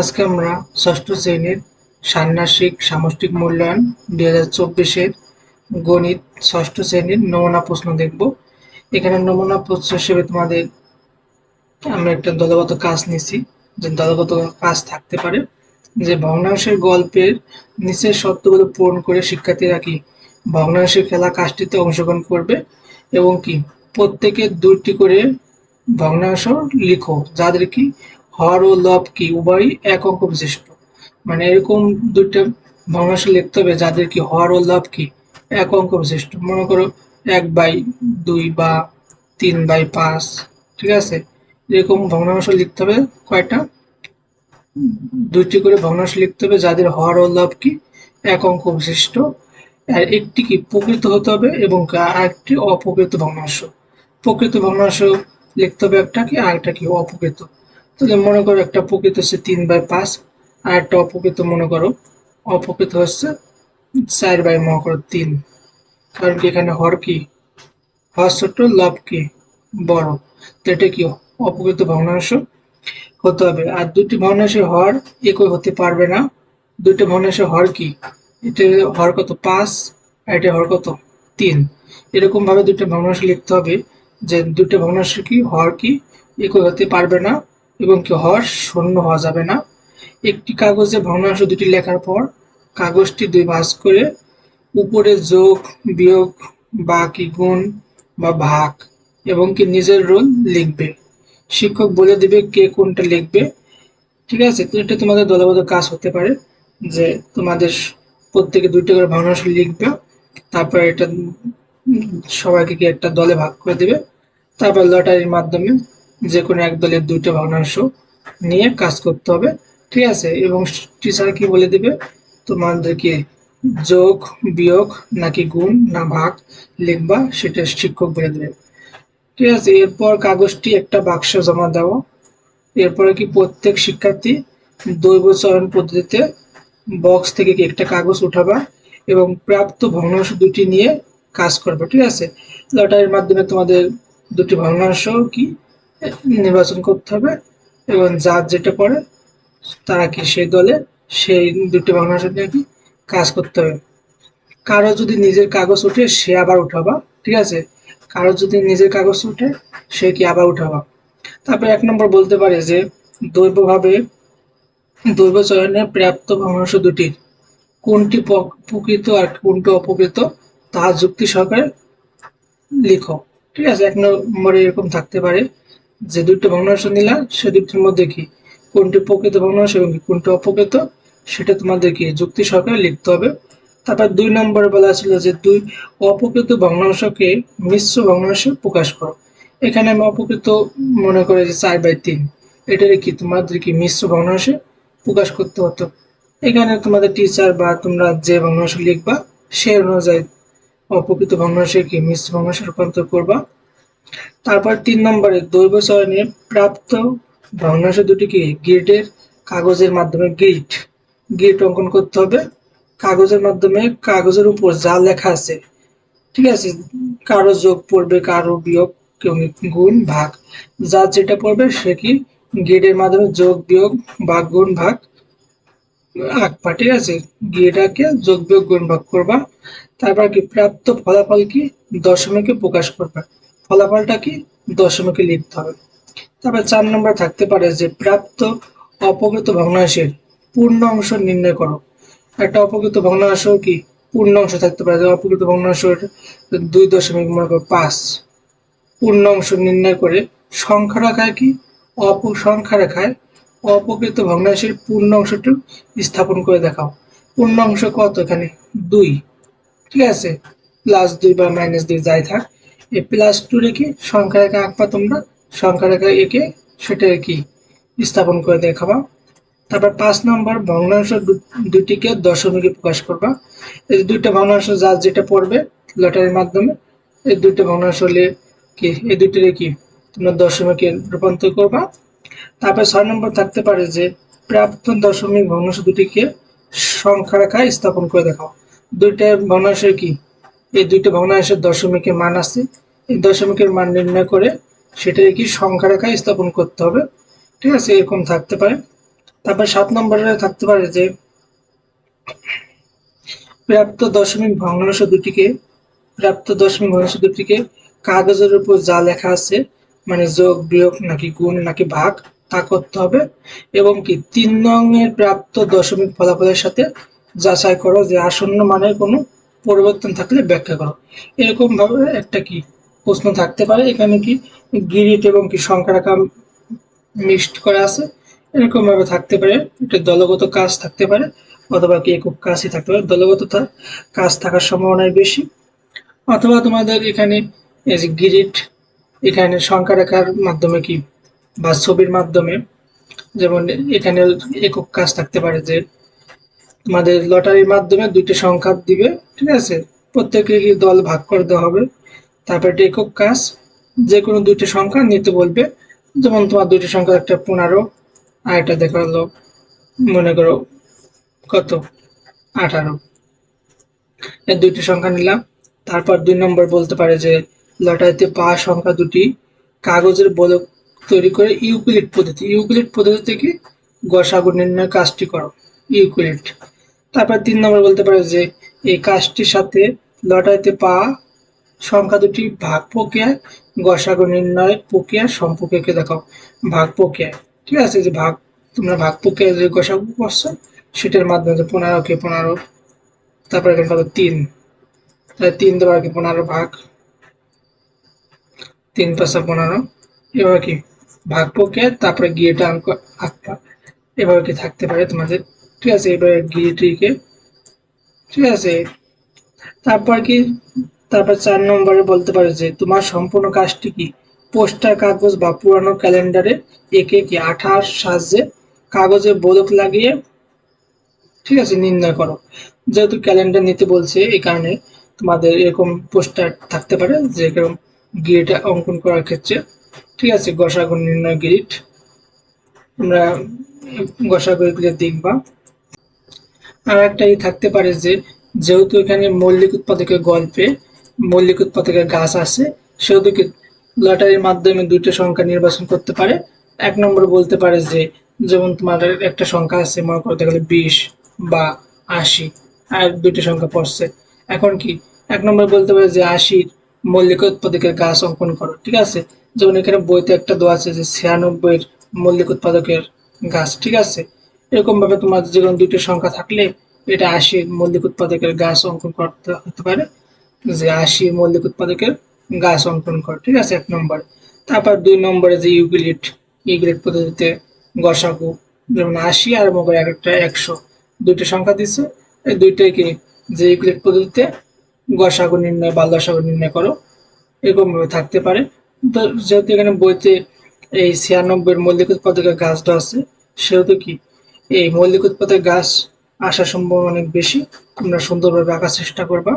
আজকে আমরা ষষ্ঠ শ্রেণির ষান্মাসিক সামষ্টিক মূল্যায়ন দুই হাজার চব্বিশের গণিত ষষ্ঠ শ্রেণির নমুনা প্রশ্ন দেখব। এখানে নমুনা প্রশ্ন হিসেবে তোমাদের আমরা একটা দলগত কাজ নিছি, যে দলগত কাজ থাকতে পারে। যে ভগ্নাংশের গল্পের নিচের শর্তগুলো পূরণ করে শিক্ষার্থীরা কি ভগ্নাংশের খেলা কাজটিতে অংশগ্রহণ করবে এবং কি প্রত্যেকের দুইটি করে ভগ্নাংশ লিখো, যাদের কি হর ও লব কি, উভয়ই এক অঙ্ক বিশিষ্ট। মানে এরকম দুইটা ভগ্নাংশ লিখতে হবে যাদের কি হর ও লব কি এক অঙ্ক বিশিষ্ট। মনে করো এক বাই দুই বা তিন বাই পাঁচ, ঠিক আছে? এরকম ভগ্নাংশ লিখতে হবে কয়টা? দুইটি করে ভগ্নাংশ লিখতে হবে যাদের হর ও লব কি এক অঙ্ক বিশিষ্ট। আর একটি কি প্রকৃত হতে হবে এবং আরেকটি অপ্রকৃত ভগ্নাংশ প্রকৃত ভগ্নাংশ লিখতে হবে একটা কি, আরেকটা কি অপ্রকৃত। তাহলে মনে করো একটা প্রকৃত হচ্ছে তিন বাই পাঁচ, আর একটা অপকৃত মনে করো অপকৃত হচ্ছে চার বাই মনে করো তিন। কারণ কি এখানে হর কি? হর ছোট, লব কি? বড়। তো এটা কি অপকৃত ভগ্নাংশ? হতে হবে। আর দুটি ভগ্নাংশের হর একই হতে পারবে না। দুটি ভগ্নাংশের হর কি? এটা হর কত? পাঁচ, আর এটা হর কত? তিন। এরকম ভাবে দুটো ভগ্নাংশ লিখতে হবে যে দুটো ভগ্নাংশ কি, হর কি, একই হতে পারবে না। এবং কি হর শূন্য হওয়া যাবে না। একটি কাগজে ভগ্নাংশ দুটি লেখার পর কাগজটি দুই ভাঁজ করে উপরে যোগ, বিয়োগ বা কি গুণ বা ভাগ এবং কি নিজের রোল লিখবে। শিক্ষক বলে দিবে কে কোনটা লিখবে। ঠিক আছে? তো এটা তোমাদের দলবদ্ধ কাজ হতে পারে যে তোমাদের প্রত্যেকে দুইটা করে ভগ্নাংশ লিখবে, তারপর এটা সবাইকে কি একটা দলে ভাগ করে দিবে, তারপর লটারির মাধ্যমে যে কোনো এক দলের দুইটা ভগ্নাংশ নিয়ে কাজ করতে হবে। ঠিক আছে? এবং টিচার কি বলে দিবে? তোমাদেরকে যোগ, বিয়োগ, নাকি গুণ, না ভাগ লিখবা, সেটা শিক্ষক বলে দেবে। ঠিক আছে? এরপর কাগজটি একটা বাক্স জমা দাও। এরপরে কি প্রত্যেক শিক্ষার্থী দৈব চয়ন পদ্ধতিতে বক্স থেকে কি একটা কাগজ উঠাবা এবং প্রাপ্ত ভগ্নাংশ দুটি নিয়ে কাজ করবে। ঠিক আছে? লটারির মাধ্যমে তোমাদের দুটি ভগ্নাংশ কি? নির্বাচন করতে হবে এবং যার যেটা পড়ে, তারা কি সেই দলে, সেই দুটি ভগ্নাংশ নিয়ে কি কাজ করতে হবে। কারও যদি নিজের কাগজ উঠে, সে আবার উঠাবা, ঠিক আছে? কারও যদি নিজের কাগজ উঠে, সে কি আবার উঠাবা? তারপর এক নম্বর বলতে পারে যে দৈবভাবে দৈব চয়নে প্রাপ্ত ভগ্নাংশ দুটির কোনটি প্রকৃত আর কোনটি অপকৃত তাহা যুক্তি সহকারে লিখো, ঠিক আছে? এক নম্বরে এরকম থাকতে পারে। যে দুটো ভগ্নাংশ নিলা, সে দুটির মধ্যে কি কোনটি প্রকৃত ভগ্নাংশ এবং কোনটি অপকৃত সেটা তোমাদের কি যুক্তি সহকারে লিখতে হবে। তারপর দুই নম্বরে বলা ছিল যে দুই অপকৃত ভগ্নাংশকে মিশ্র ভগ্নাংশে প্রকাশ করো। এখানে আমি অপকৃত মনে করে যে চার বাই তিন, এটার কি তোমাদের কি মিশ্র ভগ্নাংশে প্রকাশ করতে হতো। এখানে তোমাদের টিচার বা তোমরা যে ভগ্নাংশ লিখবা, সে অনুযায়ী অপকৃত ভগ্নাংশে কি মিশ্র ভগ্নাংশে রূপান্তর করবা। তারপর তিন নম্বরে দৈব চয়নে প্রাপ্ত ভগ্নাংশ দুটিকে গ্রিডের কাগজের মাধ্যমে গ্রিড গ্রিড অঙ্কন করতে হবে। কাগজের মাধ্যমে কাগজের উপর যা লেখা আছে, ঠিক আছে? কারও যোগ পড়বে, কারও বিয়োগ গুণ, ভাগ। যার যেটা পড়বে সে কি গ্রেডের মাধ্যমে যোগ, বিয়োগ বা গুণ, ভাগ আঁকবা ঠিক আছে? গিয়েটাকে যোগ, বিয়োগ, গুণ, ভাগ করবা। তারপর কি প্রাপ্ত ফলাফল কি? দশমিকে প্রকাশ করবা। ফলাফলটা কি? দশমিকে লিখতে হবে। তারপর চার নম্বর থাকতে পারে যে প্রাপ্ত অপকৃত ভগ্নাংশের পূর্ণ অংশ নির্ণয় করো। একটা অপকৃত ভগ্নাংশ কি? পূর্ণ অংশ থাকতে পারে। যে অপকৃত ভগ্নাংশ দুই দশমিক মনে করো পাঁচ। পূর্ণ অংশ নির্ণয় করে সংখ্যা রেখায় কি? অপ সংখ্যা রেখায় অপকৃত ভগ্নাংশের পূর্ণ অংশটি স্থাপন করে দেখাও। পূর্ণ অংশ কত? এখানে দুই। ঠিক আছে? প্লাস দুই বা মাইনাস দুই যাই থাক। এই প্লাস টু রেখে সংখ্যা রেখা আঁকবা তোমরা সংখ্যা রেখা এঁকে সেটা কি স্থাপন করে দেখাবা। তারপর পাঁচ নম্বর ভগ্নাংশ দুটিকে দশমিকে প্রকাশ করবা। এই দুইটা ভগ্নাংশ যার যেটা পড়বে লটারির মাধ্যমে, এই দুইটা ভগ্নাংশ হলে কি, এই দুইটির কি, তোমরা দশমিকে রূপান্তর করবা। তারপর ছয় নম্বর থাকতে পারে যে প্রাপ্ত দশমিক ভগ্নাংশ দুটিকে সংখ্যা রেখায় স্থাপন করে দেখাও। দুইটা ভগ্নাংশের কি এই দুইটা ভগ্নাংশের দশমিকের মান আছে। এই দশমিকের মান নির্ণয় করে সেটাকে কি সংখ্যা রেখায় স্থাপন করতে হবে, ঠিক আছে, এরকম থাকতে পারে। তারপর সাত নম্বরে থাকতে পারে যে, প্রাপ্ত দশমিক ভগ্নাংশ দুটিকে, প্রাপ্ত দশমিক ভগ্নাংশ দুটিকে কাগজের উপর যা লেখা আছে মানে যোগ, বিয়োগ নাকি গুণ নাকি ভাগ, তা করতে হবে। এবং কি, তিন নং এর প্রাপ্ত দশমিক ফলাফলের সাথে যাচাই করো যে আসন্ন মানের কোনো পরিবর্তন থাকলে ব্যাখ্যা করো। এরকম ভাবে একটা কি প্রশ্ন থাকতে পারে, এখানে কি গিরিট এবং কি সংখ্যা রাখা মিক্সড করা আছে? এরকম ভাবে থাকতে পারে, একটা দলগত কাজ থাকতে পারে, অথবা কি একক কাজই থাকতে পারে। দলগত কাজ থাকার সম্ভাবনাই বেশি। অথবা তোমাদের এখানে এই যে গিরিট, এখানে সংখ্যা রেখার মাধ্যমে কি বা ছবির মাধ্যমে, যেমন এখানে একক কাজ থাকতে পারে যে তোমাদের লটারির মাধ্যমে দুটি সংখ্যা দিবে, ঠিক আছে? প্রত্যেকে কি দল ভাগ করে দেওয়া হবে? তারপর একটা একক কাজ যে কোনো দুইটি সংখ্যা নিতে বলবে। যেমন তোমার দুটি সংখ্যা, একটা পনেরো, আর একটা দেখা হলো মনে করো কত? আঠারো। এই দুইটি সংখ্যা নিলাম। তারপর দুই নম্বর বলতে পারে যে লটারিতে পাওয়া সংখ্যা দুটি কাগজের বলক তৈরি করে ইউক্লিড পদ্ধতি। ইউক্লিড পদ্ধতি থেকে গসাগু নির্ণয় কাজটি করো। ইউক্লিড তারপর তিন নম্বর বলতে পারে যে এই কাজটির সাথে লটারিতে পা সংখ্যা দুটি, ভাগ প্রক্রিয়ায় গসাগু নির্ণয় প্রক্রিয়া সম্পর্কে দেখাও। ভাগ প্রক্রিয়া, ঠিক আছে? যে ভাগ, তোমরা ভাগ প্রক্রিয়া যে গসাগু করছ, সেটার মাধ্যমে পনেরো কে পনেরো, তারপর এখানে তিন। তাহলে তিন দেওয়ার কি? পনেরো ভাগ। তিন পাঁচা পনেরো। এবার কি? ভাগ প্রক্রিয়া, তারপরে গিয়েটা অঙ্ক আঁকবা। এভাবে কি থাকতে পারে তোমাদের? ঠিক আছে, এবারে গিয়েটিকে ঠিক আছে। তারপর কি? তারপর চার নম্বরে বলতে পারে যে, তোমার সম্পূর্ণ কাজটি কি? পোস্টার, কাগজ বা পুরানো ক্যালেন্ডারে একে কি আঠার সাহায্যে কাগজে বোলক লাগিয়ে, ঠিক আছে, নির্ণয় করো। যেহেতু ক্যালেন্ডার নিতে বলছে, এই কারণে তোমাদের এরকম পোস্টার থাকতে পারে যে, এরকম গিরিট অঙ্কন করার ক্ষেত্রে। ঠিক আছে, গসাগু নির্ণয় গিরিট আমরা গসাগু এগুলো দেখবা। আর একটা ই থাকতে পারে যে, যেহেতু এখানে মৌলিক উৎপাদকের গল্পে মৌলিক উৎপাদকের গাছ আছে, সেহেতু লটারির মাধ্যমে দুইটা সংখ্যা নির্বাচন করতে পারে। এক নম্বর বলতে পারে যে, যেমন তোমার একটা সংখ্যা আছে, মনে করতে গেলে বিশ বা আশি, আর দুইটা সংখ্যা পড়ছে। এখন কি? এক নম্বর বলতে পারে যে, আশির মৌলিক উৎপাদকের গাছ অঙ্কন করো, ঠিক আছে? যেমন এখানে বইতে একটা দেওয়া আছে যে, ছিয়ানব্বইয়ের মৌলিক উৎপাদকের গাছ, ঠিক আছে? এরকম ভাবে তোমার যে কোনো দুইটা সংখ্যা থাকলে এটা আশি মৌলিক উৎপাদকের গাছ অঙ্কন করতে হতে পারে। যে আশি মৌলিক উৎপাদকের গাছ অঙ্কন কর, ঠিক আছে? এক নম্বর। তারপর দুই নম্বরে যে ইউক্লিড ইউক্লিড পদ্ধতিতে গসাগু, যেমন আশি আর মোবাইল এক একটা একশো। দুইটা সংখ্যা দিচ্ছে এই দুইটাকে যে ইউক্লিড পদ্ধতিতে গসাগু নির্ণয় বা লসাগু নির্ণয় করো এরকম ভাবে থাকতে পারে। তো যেহেতু এখানে বইতে এই ছিয়ানব্বই মৌলিক উৎপাদকের গাছটা আছে, সেহেতু কি? এই মৌলিক উৎপাদের গাছ আসার সম্ভাবনা অনেক বেশি। তোমরা সুন্দরভাবে আঁকার চেষ্টা করবা।